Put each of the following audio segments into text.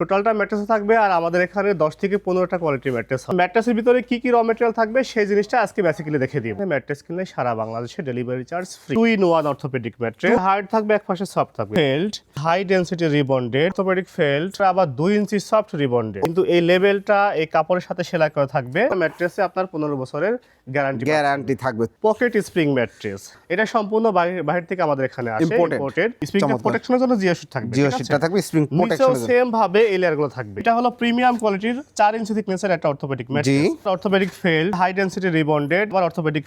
টোটালটা ম্যাট্রেস থাকবে আর আমাদের এখানে দশ থেকে পনেরোটা কোয়ালিটির ম্যাট্রেস ম্যাট্রেসের ভিতরে কি কি র মেটেরিয়াল থাকবে সেই জিনিসটা আজকে বেসিক্যালি দেখে দিব। ম্যাট্রেস কিনলে সারা বাংলাদেশে delivery charge free two in one orthopaedic mattress hard থাকবে এক পাশে সফট থাকবে। Felt high density rebonded orthopaedic felt আবার দুই ইঞ্চি সফট রিবন্ডেড কিন্তু এই লেভেলটা এই কাপড়ের সাথে সেলাই করা থাকবে। ম্যাট্রেসে আপনার পনেরো বছরের গ্যারান্টি গ্যারান্টি থাকবে। পকেট স্প্রিং ম্যাট্রেস এটা সম্পূর্ণ বাইরে থেকে আমাদের এখানে আসে। ইম্পোর্টেড স্প্রিং প্রোটেকশনের জন্য জিও শিট থাকবে। জিও শিটটা থাকবে স্প্রিং প্রোটেকশন সেম ভাবে এই লেয়ারগুলো থাকবে। এটা হলো প্রিমিয়াম কোয়ালিটির চার ইঞ্চি থিকনেসের একটা orthopaedic mattress orthopaedic high density rebonded বা অর্থোপেডিক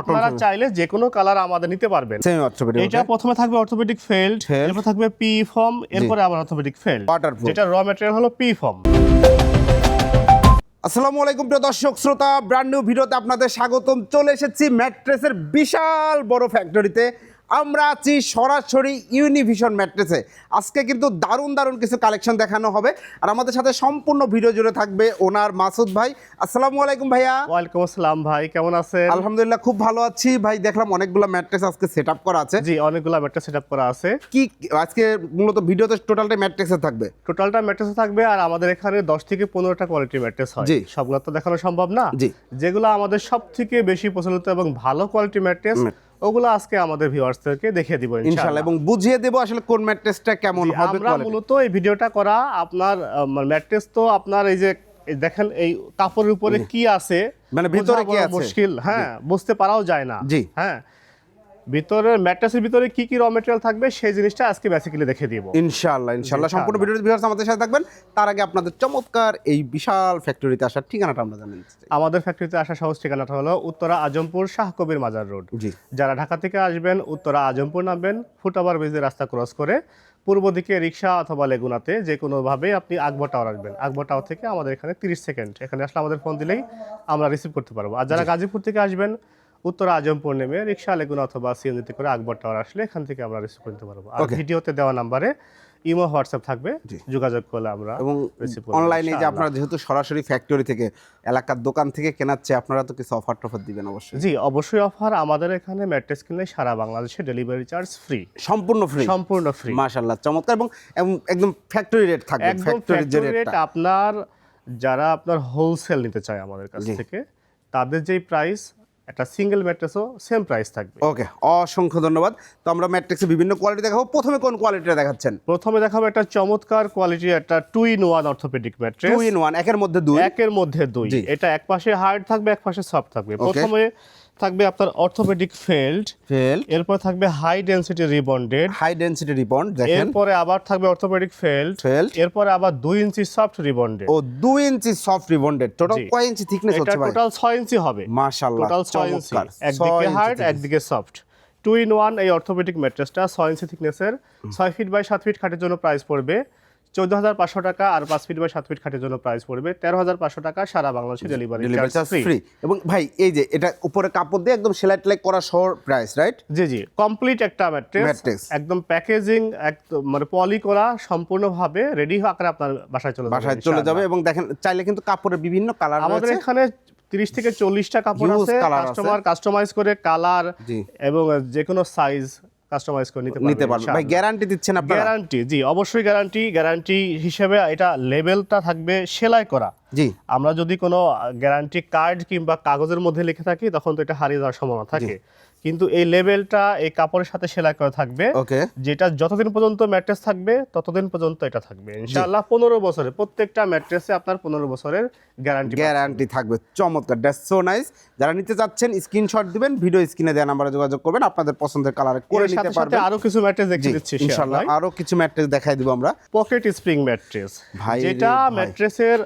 আপনারা চাইলে যে কোনো কালার আমাদের নিতে পারবেন। সেমি অর্থোপেডিক এটা প্রথমে থাকবে অর্থোপেডিক ফেল্ড এরপর থাকবে পি ফর্ম এরপরে আবার অর্থোপেডিক ফেল্ড। যেটা র ম্যাটেরিয়াল হলো পি ফর্ম আসসালামু আলাইকুম প্রিয় দর্শক শ্রোতা ব্র্যান্ড নিউ ভিডিওতে আপনাদের স্বাগতম। চলে এসেছি ম্যাট্রেসের বিশাল বড় ফ্যাক্টরিতে আমরা আছি সরাসরি ইউনিভিশন ম্যাট্রেসে আজকে কিন্তু দারুণ দারুণ কিছু কালেকশন দেখানো হবে। আর আমাদের সাথে সম্পূর্ণ ভিডিও জুড়ে থাকবে ওনার মাসুদ ভাই। আসসালামু আলাইকুম ভাইয়া। ওয়ালাইকুম আসসালাম ভাই কেমন আছেন? আলহামদুলিল্লাহ খুব ভালো আছি। ভাই দেখলাম অনেকগুলো ম্যাট্রেস আজকে সেট আপ করা আছে। জি অনেকগুলো ম্যাট্রেস সেট আপ করা আছে। কি আজকে মূলত ভিডিওতে টোটালটা ম্যাট্রেসে থাকবে? টোটালটা ম্যাট্রেস থাকবে আর আমাদের এখানে দশ থেকে পনেরোটা কোয়ালিটির ম্যাট্রেস হয়। জি। সবগুলো তো দেখানো সম্ভব না? জি। যেগুলো আমাদের সব থেকে বেশি প্রচলিত এবং ভালো কোয়ালিটি ম্যাট্রেস ওগুলো আজকে আমাদের ভিউয়ার্সদেরকে দেখিয়ে দিব ইনশাআল্লাহ। এবং বুঝিয়ে দেব আসলে কোন ম্যাট্রেসটা কেমন হবে আমরা মূলত এই ভিডিওটা করা আপনার ম্যাট্রেস তো আপনার এই যে দেখেন এই কাপড়ের উপরে কি আছে মানে ভিতরে কি আছে? মুশকিল হ্যাঁ বুঝতে পারাও যায় না। জি। হ্যাঁ ভিতরের ম্যাট্রেসের ভিতরে কি কি র মেটেরিয়াল থাকবে সেই জিনিসটা আজকে বেসিক্যালি দেখে দিব। ইনশাআল্লাহ ইনশাআল্লাহ। সম্পূর্ণ ভিডিওতে ভিউয়ার্স আমাদের সাথে থাকবেন। তার আগে আপনাদের চমৎকার এই বিশাল ফ্যাক্টরিতে আসার ঠিকানাটা আমরা জানেন আমাদের ফ্যাক্টরিতে আসা সহজ ঠিকানাটা হলো উত্তরা আজমপুর শাহ কবির মাজার রোড। জি। যারা ঢাকা থেকে আসবেন উত্তরা আজমপুর নামবেন ফুটওভার ব্রিজের রাস্তা ক্রস করে পূর্ব দিকে রিক্সা অথবা লেগুনাতে যে কোনোভাবে আপনি আকবর টাওয়ার আসবেন আকবর টাওয়ার থেকে আমাদের এখানে তিরিশ সেকেন্ড এখানে আসলে আমাদের ফোন দিলেই আমরা রিসিভ করতে পারব। আর যারা গাজীপুর থেকে আসবেন উত্তরা আজমপুর নেমে রিক্সা লেগুনা অথবা সিএনজিতে করে আকবর টাওয়ার আসলে এখান থেকে আমরা রিসিভ করতে পারব। আর ভিডিওতে দেওয়া নাম্বারে ইমো হোয়াটসঅ্যাপ থাকবে। যোগাযোগ করলে আমরা এবং অনলাইনে যে আপনারা যেহেতু সরাসরি ফ্যাক্টরি থেকে এলাকার দোকান থেকে কেনার চেয়ে আপনারা তো কিছু অফার টফার দিবেন অবশ্যই। জি অবশ্যই অফার আমাদের এখানে ম্যাট্রেস কিনলে সারা বাংলাদেশে ডেলিভারি চার্জ ফ্রি সম্পূর্ণ ফ্রি সম্পূর্ণ ফ্রি মাশাআল্লাহ চমৎকার এবং একদম ফ্যাক্টরি রেট থাকবে একদম ফ্যাক্টরির যে ফ্যাক্টরি রেট আপনার যারা আপনার হোলসেল নিতে চায় আমাদের কাছ থেকে তাদের যেই প্রাইস একটা সিঙ্গেল ম্যাট্রেসও সেম প্রাইস থাকবে। ওকে অসংখ্য ধন্যবাদ। তো আমরা ম্যাট্রিক্সে বিভিন্ন কোয়ালিটি দেখাবো। প্রথমে কোন কোয়ালিটিটা দেখাচ্ছেন? প্রথমে দেখাবো একটা চমৎকার কোয়ালিটি একটা two in one orthopaedic mattress two in one একের মধ্যে দুই? একের মধ্যে দুই। এটা এক পাশে হার্ড থাকবে এক পাশে সফট থাকবে প্রথমে থাকবে আপনার অর্থোপেডিক ফেল্ড ফেল এরপর থাকবে high density rebonded high density rebond দেখেন। এরপরে আবার থাকবে অর্থোপেডিক ফেল্ড Felt। এরপরে আবার দুই ইঞ্চি সফট রিবন্ডেড ও দুই ইঞ্চি সফট রিবন্ডেড টোটাল। কয় ইঞ্চি থিকনেস হচ্ছে ভাই? টোটাল ছয় ইঞ্চি হবে। মাশাআল্লাহ টোটাল ছয় ইঞ্চি। চমৎকার। একদিকে হার্ড একদিকে সফট টু ইন ওয়ান এই অর্থোপেডিক ম্যাট্রেসটা ছয় ইঞ্চি থিকনেসের ছয় ফিট বাই সাত ফিট খাটের জন্য প্রাইস পড়বে। চোদ্দ হাজার পাঁচশো টাকা আর পাঁচ ফিট বাই সাত ফিট খাটের জন্য প্রাইস পড়বে। তেরো হাজার পাঁচশো টাকা সারা বাংলাদেশে ডেলিভারি ফ্রি এবং ভাই এই যে এটা উপরে কাপড় দিয়ে একদম সেলাই টেলাই করা সহ প্রাইস রাইট জি জি কমপ্লিট একটা ম্যাট্রেস একদম প্যাকেজিং একদম মানে পলি করা সম্পূর্ণভাবে রেডি আকারে আপনার বাসায় চলে যাবে বাসায় চলে যাবে এবং দেখেন চাইলে কিন্তু কাপড়ের বিভিন্ন কালার আমাদের এখানে তিরিশ থেকে চল্লিশটা কাপড় আছে কাস্টমার কাস্টমাইজ করে কালার এবং যে কোনো সাইজ কাস্টমাইজ করে নিতে নিতে পারবেন ভাই গ্যারান্টি দিচ্ছেন আপনারা? গ্যারান্টি জি অবশ্যই গ্যারান্টি গ্যারান্টি হিসেবে এটা লেবেলটা থাকবে সেলাই করা। জি। আমরা যদি কোনো গ্যারান্টি কার্ড কিংবা কাগজের মধ্যে লিখে থাকি তখন তো এটা হারিয়ে যাওয়ার সম্ভাবনা থাকে। কিন্তু এই লেবেলটা এই কাপড়ের সাথে সেলাই করা থাকবে। ওকে। যেটা যতদিন পর্যন্ত ম্যাট্রেস থাকবে ততদিন পর্যন্ত এটা থাকবে। ইনশাআল্লাহ পনেরো বছরে প্রত্যেকটা ম্যাট্রেসে আপনার পনেরো বছরের গ্যারান্টি গ্যারান্টি থাকবে। চমৎকার দ্যাটস সো নাইস যারা নিতে চাচ্ছেন স্ক্রিনশট দিবেন ভিডিও স্ক্রিনে দেওয়া নাম্বারে যোগাযোগ করবেন আপনাদের পছন্দের কালার করে নিতে পারবেন। আরও কিছু ম্যাট্রেস দেখিয়ে দিচ্ছি ইনশাআল্লাহ। আরও কিছু ম্যাট্রেস দেখাই দিব আমরা। Pocket spring mattress. ভাই যেটা ম্যাট্রেসের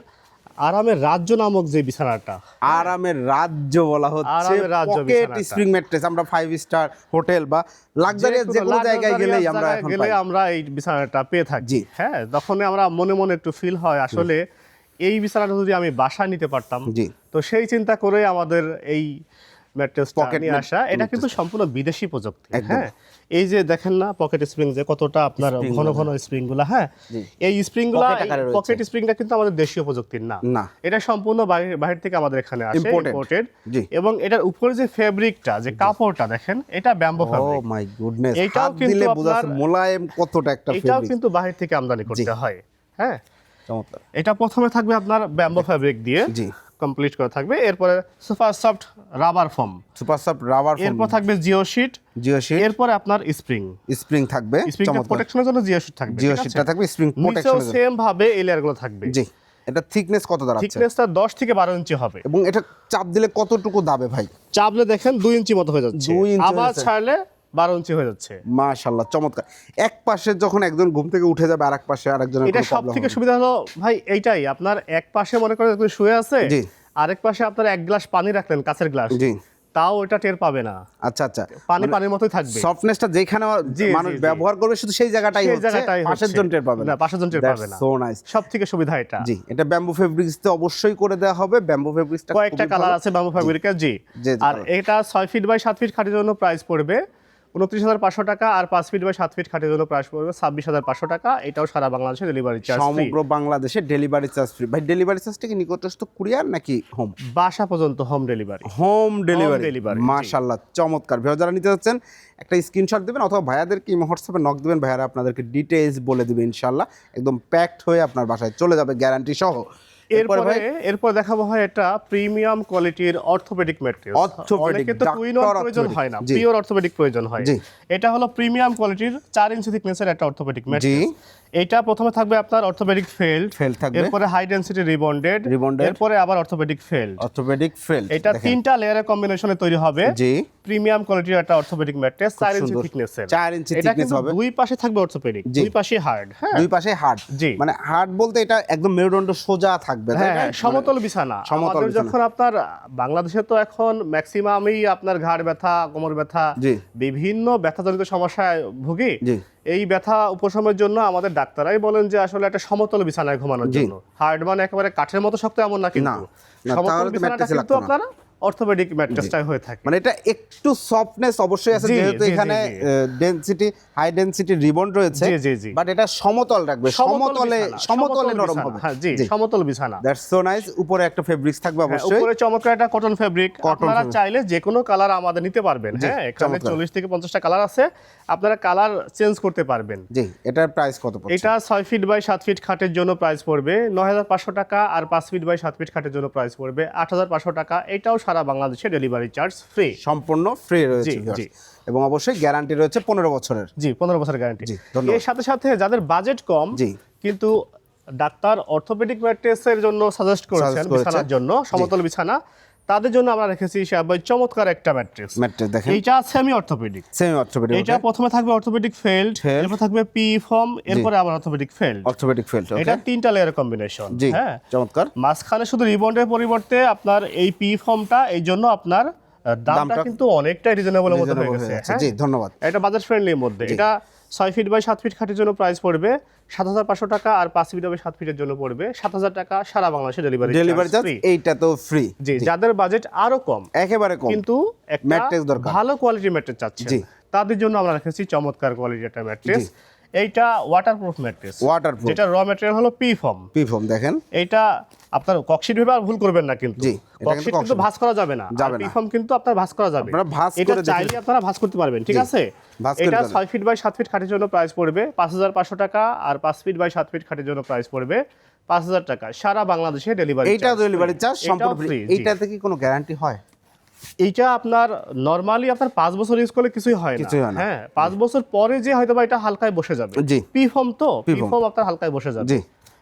আরামের রাজ্য নামক যে বিছানাটা। আরামের রাজ্য বলা হচ্ছে। পকেট স্প্রিং ম্যাট্রেস আমরা ফাইভ স্টার হোটেল বা লাক্সারিয়াস যে কোনো জায়গায় গেলেই আমরা গেলে আমরা এই বিছানাটা পেয়ে থাকি। হ্যাঁ তখন আমরা মনে মনে একটু ফিল হয় আসলে এই বিছানাটা যদি আমি বাসায় নিতে পারতাম জি। তো সেই চিন্তা করে আমাদের এই ম্যাট্রেসটা Pocket আসা এটা কিন্তু সম্পূর্ণ বিদেশি প্রযুক্তি হ্যাঁ? এই যে দেখেন না পকেট স্প্রিং যে কতটা আপনার ঘন ঘন স্প্রিংগুলা হ্যাঁ? এই স্প্রিংগুলা। পকেট স্প্রিংটা কিন্তু আমাদের দেশীয় প্রযুক্তির না। এটা সম্পূর্ণ বাইরে বাইরে থেকে আমাদের এখানে আসে ইম্পোর্টেড এবং এটার উপরে যে ফেব্রিকটা যে কাপড়টা দেখেন এটা ব্যাম্বো ও মাই গুডনেস এইটাও কিন্তু আপনার- মোলায়েম কতটা একটা এটাও কিন্তু বাহির থেকে আমদানি করতে হয় হ্যাঁ? এটা প্রথমে থাকবে আপনার ব্যাম্বো ফ্যাব্রিক দিয়ে। জি। কমপ্লিট করা থাকবে। এরপরে super soft rubber foam super soft rubber এরপর থাকবে জিও শিট জিও শিট এরপরে আপনার স্প্রিং স্প্রিং থাকবে স্প্রিং প্রোটেকশনের জন্য জিও শিট থাকবে জিও? শিটটা থাকবে স্প্রিং নিচেও প্রোটেকশন সেম ভাবে এই লেয়ারগুলো থাকবে। জি এটা থিকনেস কত দাঁড়াচ্ছে? থিকনেসটা 10 থেকে 12 ইঞ্চি হবে। এবং এটা চাপ দিলে কতটুকু দাবে ভাই? চাপলে দেখেন 2 ইঞ্চি মতো হয়ে যাচ্ছে। দুই ইঞ্চি আবার ছাড়লে 12 ইঞ্চি হয়ে যাচ্ছে। মাশাআল্লাহ চমৎকার। এক পাশে যখন একজন ঘুম থেকে উঠে যাবে আরেক পাশে আরেকজনের এটা সব থেকে সুবিধা হলো ভাই এইটাই আপনার এক পাশে মনে করেন আপনি শুয়ে আছে জি। আরেক পাশে আপনার এক গ্লাস পানি রাখলেন কাঁচের গ্লাস জি। তাও ওটা টের পাবে না। আচ্ছা আচ্ছা। পানি পানির মতোই থাকবে। সফটনেসটা যেখানে মানুষ। ব্যবহার করবে শুধু সেই জায়গাটাই হচ্ছে পাশের জন টের পাবে না। পাশের জন টের পাবে না। সো নাইস সব থেকে সুবিধা এটা। জি এটা ব্যাম্বু ফেব্রিক্স তে অবশ্যই করে দেওয়া হবে। ব্যাম্বু ফেব্রিক্সটা কয়েকটা কালার আছে ব্যাম্বু ফ্যাব্রিকের জি। আর এটা ছয় ফিট বাই সাত ফিট খাটের জন্য প্রাইস পড়বে। উনত্রিশ হাজার পাঁচশো টাকা আর পাঁচ ফিট বাই সাত ফিট খাটের জন্য প্রাইস পড়বে ছাব্বিশ হাজার পাঁচশো টাকা। এটাও সারা বাংলাদেশে ডেলিভারি চার্জ সমগ্র বাংলাদেশে ডেলিভারি চার্জ ফ্রি ভাই ডেলিভারি চার্জটা কি নিকটস্থ কুরিয়ার নাকি হোম বাসা পর্যন্ত home delivery home delivery delivery জি। মাশাআল্লাহ চমৎকার। ভাইয়া যারা নিতে যাচ্ছেন একটা স্ক্রিনশট দিবেন অথবা ভাইয়াদেরকে হোয়াটসঅ্যাপে নক দেবেন ভাইয়ারা আপনাদেরকে ডিটেইলস বলে দিবে ইনশাআল্লাহ। একদম প্যাকড হয়ে আপনার বাসায় চলে যাবে গ্যারান্টি সহ। এরপরে এরপরে দেখাবো হয় এটা প্রিমিয়াম কোয়ালিটির অর্থোপেডিক ম্যাট্রেস অর্থোপেডিক তো কুইন প্রয়োজন হয় না পিওর অর্থোপেডিক প্রয়োজন হয়। এটা হলো প্রিমিয়াম কোয়ালিটির চার ইঞ্চি থিকনেসের একটা অর্থোপেডিক ম্যাট্রেস এটা প্রথমে থাকবে আপনার অর্থোপেডিক ফেল্ড Felt থাকবে। এরপরে হাই ডেনসিটি রিবন্ডেড Rebonded। এরপরে আবার অর্থোপেডিক ফেল্ড অর্থোপেডিক ফেল এটা তিনটা লেয়ারের কম্বিনেশনে তৈরি হবে জি প্রিমিয়াম কোয়ালিটির একটা অর্থোপেডিক ম্যাট্রেস চার ইঞ্চি সুন্দর। থিকনেসের চার ইঞ্চি এটা কিন্তু হবে। দুই পাশে থাকবে অর্থোপেডিক দুই পাশে হার্ড হ্যাঁ দুই পাশে হার্ড জি। মানে হার্ড বলতে এটা একদম মেরুদণ্ড সোজা থাকবে হ্যাঁ না? হ্যাঁ, সমতল বিছানা সমতল যখন আপনার বাংলাদেশে তো এখন ম্যাক্সিমামই আপনার ঘাড় ব্যথা কোমর ব্যথা। বিভিন্ন ব্যথাজনিত সমস্যায় ভুগি জি এই ব্যথা উপশমের জন্য আমাদের ডাক্তারাই বলেন যে আসলে একটা সমতল বিছানায় ঘুমানোর জন্য। হার্ড মানে একেবারে কাঠের মতো শক্ত এমন না কিন্তু। না, সমতল বিছানাটা কিন্তু। আপনার অর্থোপেডিক ম্যাট্রেসটাই হয়ে থাকে। মানে এটা একটু সফটনেস অবশ্যই আছে যেহেতু এখানে ডেনসিটি হাই ডেনসিটি রিবন রয়েছে জি, জি। বাট এটা সমতল রাখবে সমতলে সমতলে নরম হবে। হ্যাঁ জি সমতল বিছানা। দ্যাটস সো নাইস উপরে একটা ফেব্রিক্স থাকবে হ্যাঁ, অবশ্যই। উপরে চমৎকার একটা কটন ফেব্রিক আপনারা চাইলে যে কোনো কালার আমাদের নিতে পারবেন হ্যাঁ এখানে চমৎকার। চল্লিশ থেকে পঞ্চাশটা কালার আছে। আপনারা কালার চেঞ্জ করতে পারবেন। জি এটার প্রাইস কত পড়ছে? এটা ছয় ফিট বাই সাত ফিট খাটের জন্য প্রাইস পড়বে। নয় হাজার পাঁচশো টাকা আর পাঁচ ফিট বাই সাত ফিট খাটের জন্য প্রাইস পড়বে। আট হাজার পাঁচশো টাকা। এটাও সারা বাংলাদেশে ডেলিভারি চার্জ ফ্রি সম্পূর্ণ ফ্রি রয়েছে জি, এবং অবশ্যই গ্যারান্টি রয়েছে পনেরো বছরের। জি পনেরো বছরের গ্যারান্টি জি, এর সাথে সাথে যাদের বাজেট কম জি। কিন্তু ডাক্তার অর্থোপেডিক ম্যাট্রেসের জন্য সাজেস্ট করেছেন বিছানার জন্য সমতল বিছানা তাদের জন্য আমরা রেখেছি চমৎকার একটা ম্যাট্রিক্স ম্যাট্রিক্স দেখেন। এইটা সেমি অর্থোপেডিক সেমি অর্থোপেডিক এটা প্রথমে থাকবে অর্থোপেডিক ফেল্ড। এরপর থাকবে পি ফর্ম এরপর আবার অর্থোপেডিক ফেল্ড অর্থোপেডিক ফেল্ড এটা তিনটা লেয়ার কম্বিনেশন হ্যাঁ? চমৎকার। মাঝখানে শুধু রিবন্ডের পরিবর্তে আপনার এই পি ফর্মটা এই জন্য আপনার দামটা কিন্তু অনেকটাই রিজনেবল মধ্যে হয়ে গেছে। হয়ে? জি ধন্যবাদ। এটা বাজেট ফ্রেন্ডলির মধ্যে। এটা ছয় ফিট বাই সাত ফিট খাটের জন্য প্রাইস পড়বে। সাত হাজার পাঁচশো টাকা আর পাঁচ ফিট বাই সাত ফিটের জন্য পড়বে। সাত হাজার টাকা সারা বাংলাদেশে ডেলিভারি ডেলিভারি চার্জ এইটা তো ফ্রি জি যাদের বাজেট আরও কম একেবারে কম। কিন্তু একটা Mattress দরকার। ভালো কোয়ালিটির ম্যাট্রেস চাচ্ছে। তাদের জন্য আমরা রেখেছি চমৎকার কোয়ালিটির একটা ম্যাট্রেস এইটা ওয়াটারপ্রুফ ম্যাট্রেস ওয়াটারপ্রুফ যেটা র ম্যাটেরিয়াল হলো পি ফর্ম পি ফর্ম দেখেন। এইটা আপনার ককশিট ভেবে ভুল করবেন না কিন্তু। জি, কিন্তু ককশিট কিন্তু ভাঁজ করা যাবে না। যাবে না। ফর্ম কিন্তু আপনার ভাঁজ করা যাবে। আপনারা ভাঁজ এটা করে চাইলে আপনারা ভাঁজ করতে পারবেন ঠিক আছে? এটা। ছয় ফিট বাই সাত ফিট খাটের জন্য প্রাইস পড়বে। পাঁচ হাজার পাঁচশো টাকা আর পাঁচ ফিট বাই সাত ফিট খাটের জন্য প্রাইস পড়বে। পাঁচ হাজার টাকা। সারা বাংলাদেশে ডেলিভারি এইটা ডেলিভারি চার্জ সম্পূর্ণ ফ্রি এইটাতে কি কোনো গ্যারান্টি হয়? এইটা আপনার নরমালি আপনার পাঁচ বছর ইউজ করলে কিছুই হয় না। হয় পাঁচ বছর পরে যে হয়তো বা এটা হালকায় বসে যাবে। পি ফর্ম তো পি ফর্ম আপনার হালকায় বসে যাবে।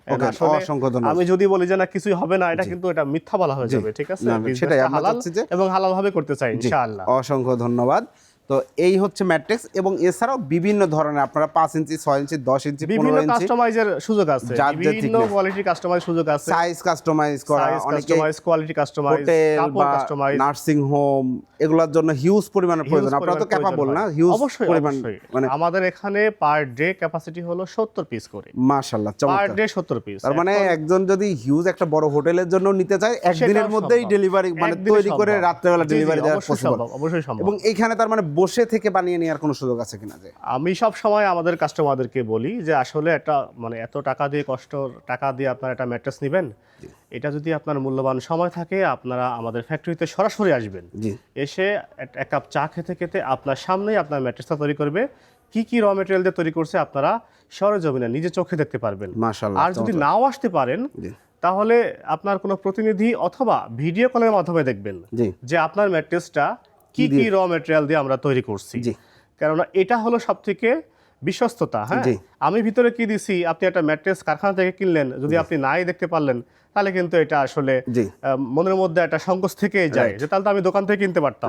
অসংখ্য আমি যদি বলি যে না কিছুই হবে না এটা কিন্তু এটা মিথ্যা বলা হয়ে যাবে ঠিক আছে? সেটাই হালাল এবং হালাল ভাবে করতে চাই ইনশাআল্লাহ। অসংখ্য ধন্যবাদ। তো এই হচ্ছে ম্যাট্রিক্স এবং এছাড়াও বিভিন্ন ধরনের আপনারা পাঁচ ইঞ্চি ছয় ইঞ্চি দশ ইঞ্চি বিভিন্ন কাস্টমাইজের সুযোগ আছে। বিভিন্ন। কোয়ালিটির কাস্টমাইজ সুযোগ আছে। সাইজ কাস্টমাইজ করা অনেকে কোয়ালিটি কাস্টমাইজ কাপড় কাস্টমাইজ নার্সিং হোম এগুলোর জন্য হিউজ পরিমাণের প্রয়োজন। আপনারা তো ক্যাপাবল না? হিউজ পরিমাণ মানে আমাদের এখানে পার ডে ক্যাপাসিটি হলো 70 পিস করে। মাশাআল্লাহ পার ডে 70 পিস তার মানে একজন যদি হিউজ একটা বড় হোটেলের জন্য নিতে চায় একদিনের মধ্যেই ডেলিভারি মানে তৈরি করে রাত্রেবেলা ডেলিভারি দেওয়া অবশ্যই পসিবল সম্ভব অবশ্যই সম্ভব। এবং এইখানে তার মানে বসে থেকে বানিয়ে নেওয়ার কোনো সুযোগ আছে কিনা যে? আমি সব সময় আমাদের কাস্টমারদেরকে বলি যে আসলে একটা মানে এত টাকা দিয়ে কষ্ট টাকা দিয়ে আপনারা একটা ম্যাট্রেস নেবেন। এটা যদি আপনার মূল্যবান সময় থাকে আপনারা আমাদের ফ্যাক্টরিতে সরাসরি আসবেন। এসে এক- কাপ চা খেতে খেতে আপনার সামনেই আপনার ম্যাট্রেসটা তৈরি করবে। কি কি র মেটেরিয়াল দিয়ে তৈরি করছে আপনারা সরজমিনে নিজে চোখে দেখতে পারবেন। আর যদি নাও আসতে পারেন তাহলে আপনার কোনো প্রতিনিধি অথবা ভিডিও কলের মাধ্যমে দেখবেন যে আপনার ম্যাট্রেসটা কি কি র মেটেরিয়াল দিয়ে আমরা তৈরি করছি। কেননা এটা হলো সব থেকে বিশ্বস্ততা হ্যাঁ? আমি ভিতরে কি দিছি? আপনি একটা ম্যাট্রেস কারখানা থেকে কিনলেন যদি আপনি নাই দেখতে পারলেন তাহলে কিন্তু এটা আসলে মনের মধ্যে একটা সংকোচ থেকে যায় যে তাহলে তো আমি দোকান থেকে কিনতে পারতাম।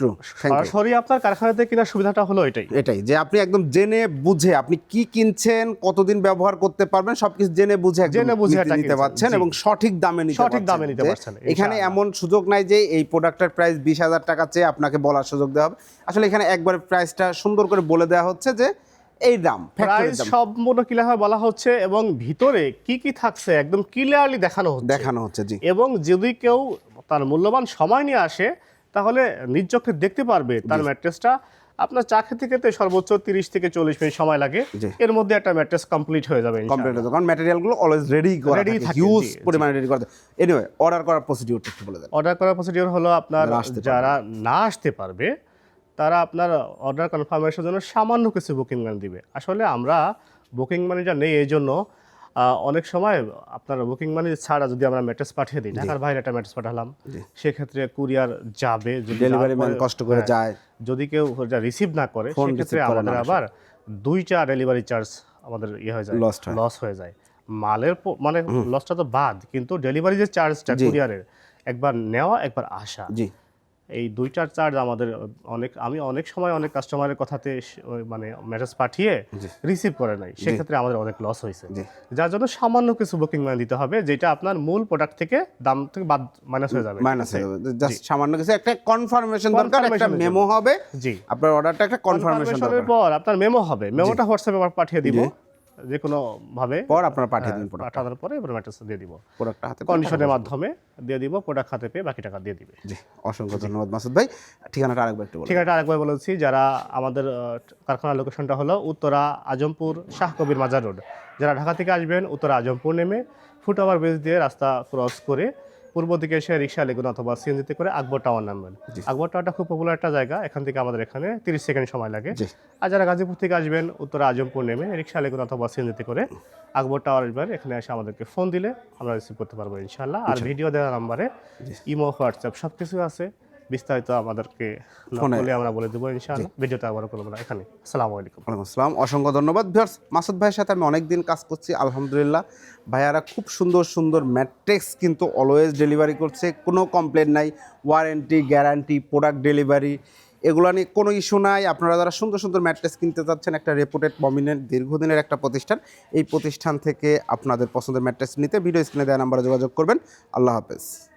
ট্রু সরাসরি আপনার কারখানাতে কেনার সুবিধাটা হলো এটাই। এটাই যে আপনি একদম জেনে বুঝে আপনি কি কিনছেন কতদিন ব্যবহার করতে পারবেন সবকিছু জেনে বুঝে জেনে বুঝে নিতে- পারছেন এবং সঠিক দামে নিতে সঠিক দামে নিতে পারছেন, এখানে এমন সুযোগ নাই যে এই প্রোডাক্টের প্রাইস বিশ হাজার টাকা চেয়ে আপনাকে বলার সুযোগ দেওয়া হবে। আসলে এখানে একবার প্রাইসটা সুন্দর করে বলে দেওয়া হচ্ছে যে এই দাম প্রাইস সম্পূর্ণ ক্লিয়ার বলা হচ্ছে এবং ভিতরে কি কি থাকছে একদম ক্লিয়ারলি দেখানো হচ্ছে। দেখানো হচ্ছে জি। এবং যদি কেউ তার মূল্যবান সময় নিয়ে আসে তাহলে নিজ চোখে দেখতে পারবে তার ম্যাট্রেসটা আপনার চা খেতে খেতে সর্বোচ্চ তিরিশ থেকে চল্লিশ মিনিট সময় লাগে। এর মধ্যে একটা ম্যাট্রেস কমপ্লিট হয়ে যাবে। কমপ্লিট কারণ ম্যাটেরিয়ালগুলো অলওয়েজ রেডি করা Ready থাকে। থাকে, হিউজ জি, জি। পরিমাণে রেডি করা এনিওয়ে অর্ডার করার প্রসিডিউরটা একটু বলে দেন। অর্ডার করার প্রসিডিওর হলো আপনার যারা না আসতে পারবে তারা আপনার অর্ডার কনফার্মেশনের জন্য সামান্য কিছু বুকিং মানি দিবে। আসলে আমরা বুকিং মানিটা নেই এই জন্য অনেক সময় আপনার বুকিং মানি ছাড়া যদি আমরা ম্যাট্রেস পাঠিয়ে দিই ঢাকার বাইরে একটা ম্যাট্রেস পাঠালাম সেক্ষেত্রে কুরিয়ার যাবে ডেলিভারি ম্যান কষ্ট করে হ্যাঁ, যায়। যদি কেউ রিসিভ না করে সেক্ষেত্রে আমাদের আবার দুইটা ডেলিভারি চার্জ আমাদের ইয়ে হয়ে যায় লস হয়ে। যায়। মালের মানে লসটা তো বাদ কিন্তু ডেলিভারি যে চার্জটা কুরিয়ারের একবার নেওয়া একবার আসা। জি। এই দুইটার চার্জ আমাদের অনেক আমি অনেক সময় অনেক কাস্টমারের কথাতে মানে মেসেজ পাঠিয়ে রিসিভ করে নাই। সেক্ষেত্রে আমাদের অনেক লস হয়েছে। যার জন্য সামান্য কিছু বুকিং মানি দিতে হবে যেটা আপনার মূল প্রোডাক্ট থেকে দাম থেকে বাদ মাইনাস হয়ে যাবে। মাইনাস হয়ে যাবে। জাস্ট সামান্য কিছু একটা কনফার্মেশন দরকার একটা মেমো হবে। জি। আপনার অর্ডারটা একটা কনফার্মেশন দরকার। পর আপনার মেমো হবে। মেমোটা হোয়াটসঅ্যাপে পাঠিয়ে দিব। যে কোনো ভাবে পর আপনারা পাঠিয়ে দিন প্রোডাক্ট পাঠানোর পরে এবার ম্যাট্রেস দিয়ে দিব। প্রোডাক্টটা হাতে কন্ডিশনের মাধ্যমে দিয়ে দিব প্রোডাক্ট হাতে পেয়ে বাকি টাকা দিয়ে দিবে। জি অসংখ্য ধন্যবাদ মাসুদ ভাই। ঠিকানাটা আরেকবার একটু ঠিকানাটা আরেকবার বলেছি যারা আমাদের কারখানার লোকেশনটা হলো উত্তরা আজমপুর শাহ কবির মাজার রোড। যারা ঢাকা থেকে আসবেন উত্তরা আজমপুর নেমে ফুট ওভার ব্রিজ দিয়ে রাস্তা ক্রস করে পূর্ব দিকে এসে রিক্সা লেগুন অথবা সিএনজিতে করে আকবর টাওয়ার নামবেন। আকবর টাওয়ারটা খুব পপুলার একটা জায়গা এখান থেকে আমাদের এখানে তিরিশ সেকেন্ড সময় লাগে। আর যারা গাজীপুর থেকে আসবেন উত্তরা আজমপুর নেমে রিক্সা লেগুন অথবা সিএনজিতে করে আকবর টাওয়ার আসবেন এখানে এসে আমাদেরকে ফোন দিলে আমরা রিসিভ করতে পারব ইনশাল্লাহ আর ভিডিও দেওয়ার নাম্বারে ইমো হোয়াটসঅ্যাপ সব কিছু আছে। বিস্তারিত আমাদেরকে। করলে আমরা বলে দেবো ইনশাআল্লাহ। ভিডিওটা আবার করব না এখানে আসসালামু আলাইকুম। ওয়ালাইকুম আসসালাম। অসংখ্য ধন্যবাদ ভিউয়ার্স। মাসুদ ভাইয়ের সাথে আমি অনেক দিন কাজ করছি আলহামদুলিল্লাহ। ভাইয়ারা খুব সুন্দর সুন্দর ম্যাট্রিক্স কিন্তু অলওয়েজ ডেলিভারি করছে। কোনো কমপ্লেন নাই ওয়ারেন্টি গ্যারান্টি প্রোডাক্ট ডেলিভারি এগুলো নিয়ে কোনো ইস্যু নাই। আপনারা যারা সুন্দর সুন্দর ম্যাট্রেস কিনতে চাচ্ছেন একটা রেপুটেড প্রমিনেন্ট দীর্ঘদিনের একটা প্রতিষ্ঠান এই প্রতিষ্ঠান থেকে আপনাদের পছন্দের ম্যাট্রেস নিতে ভিডিও স্ক্রিনে দেওয়া নাম্বারে যোগাযোগ করবেন। আল্লাহ হাফেজ।